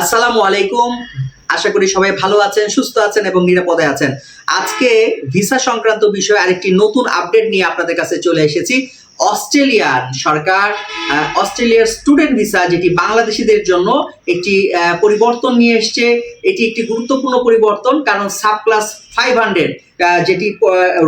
আসসালামু আলাইকুম। আশা করি সবাই ভালো আছেন, সুস্থ আছেন এবং নিরাপদে আছেন। আজকে ভিসা সংক্রান্ত বিষয়ে আরেকটি নতুন আপডেট নিয়ে আপনাদের কাছে চলে এসেছি। অস্ট্রেলিয়ার সরকার অস্ট্রেলিয়ার স্টুডেন্ট ভিসা, যেটি বাংলাদেশিদের জন্য একটি পরিবর্তন নিয়ে এসছে, এটি একটি গুরুত্বপূর্ণ পরিবর্তন, কারণ সাব ক্লাস ফাইভ হান্ড্রেড যেটি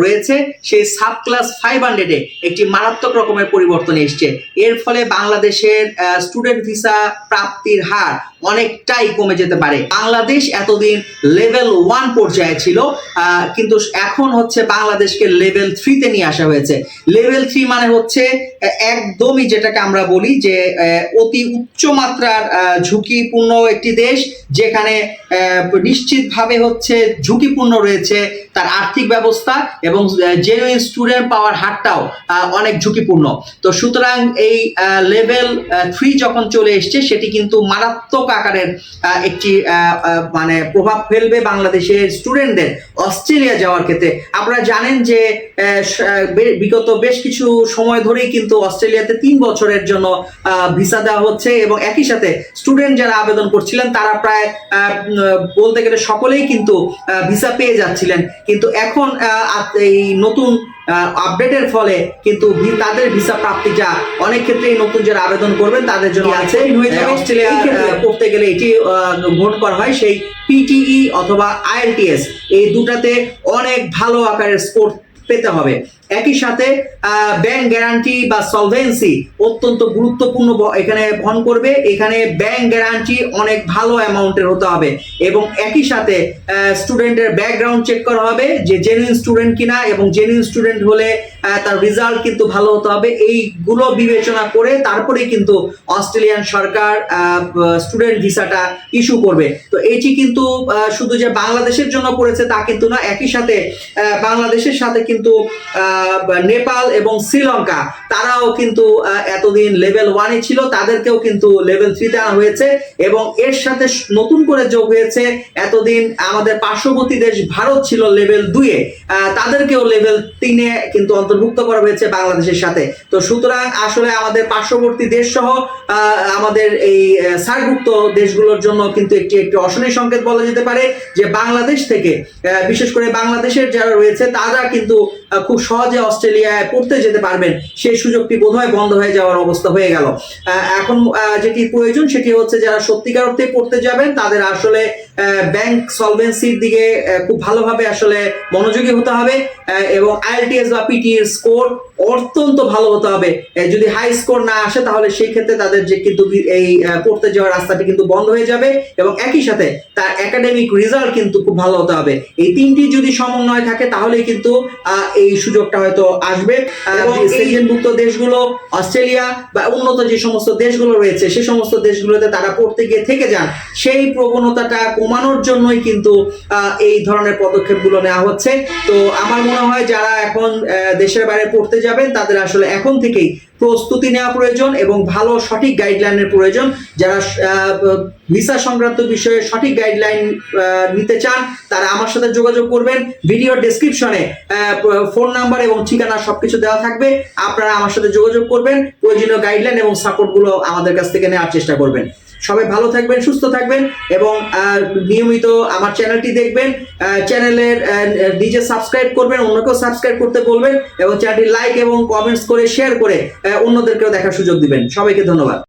রয়েছে, সেই সাব ক্লাস ফাইভ হান্ড্রেডে একটি মারাত্মক রকমের পরিবর্তন এসছে। এর ফলে বাংলাদেশের স্টুডেন্ট ভিসা প্রাপ্তির হার অনেকটাই কমে যেতে পারে। বাংলাদেশ এতদিন লেভেল ওয়ান পর্যায়ে ছিল কিন্তু এখন হচ্ছে বাংলাদেশকে লেভেল থ্রিতে নিয়ে আসা হয়েছে। লেভেল থ্রি মানে হচ্ছে একদমই যেটাকে আমরা বলি যে অতি উচ্চ মাত্রার ঝুঁকিপূর্ণ একটি দেশ, যেখানে নিশ্চিতভাবে হচ্ছে ঝুঁকিপূর্ণ রয়েছে তার আর্থিক ব্যবস্থা এবং জেনুইন স্টুডেন্ট পাওয়ার হারটাও অনেক ঝুঁকিপূর্ণ। তো সুতরাং এই লেভেল থ্রি যখন চলে এসছে, সেটি কিন্তু মারাত্মক আকারের একটি মানে প্রভাব ফেলবে বাংলাদেশের স্টুডেন্টদের অস্ট্রেলিয়া যাওয়ার ক্ষেত্রে। আপনারা জানেন যে বিগত বেশ কিছু সময় ধরেই কিন্তু অস্ট্রেলিয়াতে তিন বছরের জন্য ভিসা দেওয়া হচ্ছে এবং একই সাথে স্টুডেন্ট যারা আবেদন করছিলেন, তারা প্রায় বলতে গেলে সকলেই কিন্তু ভিসা পেয়ে যাচ্ছিলেন। কিন্তু এখন এই নতুন আপডেটের ফলে কিন্তু তাদের ভিসা প্রাপ্তি যা অনেক ক্ষেত্রেই নতুন যারা আবেদন করবেন তাদের জন্য আছে। অস্ট্রেলিয়া পড়তে গেলে এটি ভোট করা হয় সেই পিটিই অথবা আইএলটিএস এই দুটাতে অনেক ভালো আকারের স্কোর পেতে হবে। একই সাথে ব্যাংক গ্যারান্টি বা সলভেন্সি অত্যন্ত গুরুত্বপূর্ণ এখানে বহন করবে। এখানে ব্যাংক গ্যারান্টি অনেক ভালো অ্যামাউন্টের হতে হবে এবং একই সাথে স্টুডেন্টের ব্যাকগ্রাউন্ড চেক করা হবে যে জেনুইন স্টুডেন্ট কিনা এবং জেনুইন স্টুডেন্ট হলে তার রেজাল্ট কিন্তু ভালো হতে হবে। এইগুলো বিবেচনা করে তারপরেই কিন্তু অস্ট্রেলিয়ান সরকার স্টুডেন্ট ভিসাটা ইস্যু করবে। তো এটি কিন্তু শুধু যে বাংলাদেশের জন্য পড়েছে তা কিন্তু না, একই সাথে বাংলাদেশের সাথে কিন্তু নেপাল এবং শ্রীলঙ্কা তারাও কিন্তু এতদিন লেভেল ওয়ানে ছিল তাদেরকেও কিন্তু লেভেল থ্রিতে আনা হয়েছে এবং এর সাথে নতুন করে যোগ হয়েছে এতদিন আমাদের পার্শ্ববর্তী দেশ ভারত ছিল লেভেল দুইয়ে তাদেরকেও লেভেল তিনে কিন্তু অন্তর্ভুক্ত করা হয়েছে বাংলাদেশের সাথে। তো সুতরাং আসলে আমাদের পার্শ্ববর্তী দেশ সহ আমাদের এই আহ, সার্কভুক্ত দেশগুলোর জন্য কিন্তু একটি একটি অশনি সংকেত বলা যেতে পারে যে বাংলাদেশ থেকে বিশেষ করে বাংলাদেশের যারা রয়েছে তারা কিন্তু খুব সহজে অস্ট্রেলিয়ায় পড়তে যেতে পারবেন। সেই সুযোগটি বোধহয় বন্ধ হয়ে যাওয়ার অবস্থা হয়ে গেল। এখন যেটি প্রয়োজন সেটি হচ্ছে যারা সত্যিকার অর্থে পড়তে যাবেন, তাদের আসলে ব্যাংক সলভেন্সির দিকে খুব ভালোভাবে আসলে মনোযোগী হতে হবে এবং আইএলটিএস বা পিটিএস স্কোর অত্যন্ত ভালো হতে হবে। যদি হাই স্কোর না আসে তাহলে সেই ক্ষেত্রে তাদের যে কিন্তু এই পড়তে যাওয়ার রাস্তাটি কিন্তু বন্ধ হয়ে যাবে এবং একই সাথে তার একাডেমিক রেজাল্ট কিন্তু খুব ভালো হতে হবে। এই তিনটি যদি সমন্বয় থাকে তাহলে কিন্তু এই সুযোগটা হয়তো আসবে। আহ, এবং সেকেন্ডভুক্ত দেশগুলো অস্ট্রেলিয়া বা উন্নত যে সমস্ত দেশগুলো রয়েছে সে সমস্ত দেশগুলোতে তারা পড়তে গিয়ে থেকে যান সেই প্রবণতাটা কমানোর জন্যই কিন্তু এই ধরনের পদক্ষেপগুলো নেওয়া হচ্ছে। তো আমার মনে হয় যারা এখন দেশের বাইরে পড়তে যাবেন, তাদের আসলে এখন থেকেই প্রস্তুতি নেওয়া প্রয়োজন এবং ভালো সঠিক গাইডলাইনের প্রয়োজন। যারা ভিসা সংক্রান্ত বিষয়ে সঠিক গাইডলাইন নিতে চান, তারা আমার সাথে যোগাযোগ করবেন। ভিডিও ডেসক্রিপশনে ফোন নাম্বার এবং ঠিকানা সবকিছু দেওয়া থাকবে। আপনারা আমার সাথে যোগাযোগ করবেন। প্রয়োজনীয় গাইডলাইন এবং সাপোর্টগুলো আমাদের কাছ থেকে নেওয়ার চেষ্টা করবেন। সবাই ভালো থাকবেন, সুস্থ থাকবেন এবং নিয়মিত আমার চ্যানেলটি দেখবেন চ্যানেলের নিজে সাবস্ক্রাইব করবেন, অন্যকেও সাবস্ক্রাইব করতে বলবেন এবং চ্যানেলটি লাইক এবং কমেন্টস করে শেয়ার করে অন্যদেরকেও দেখার সুযোগ দিবেন। সবাইকে ধন্যবাদ।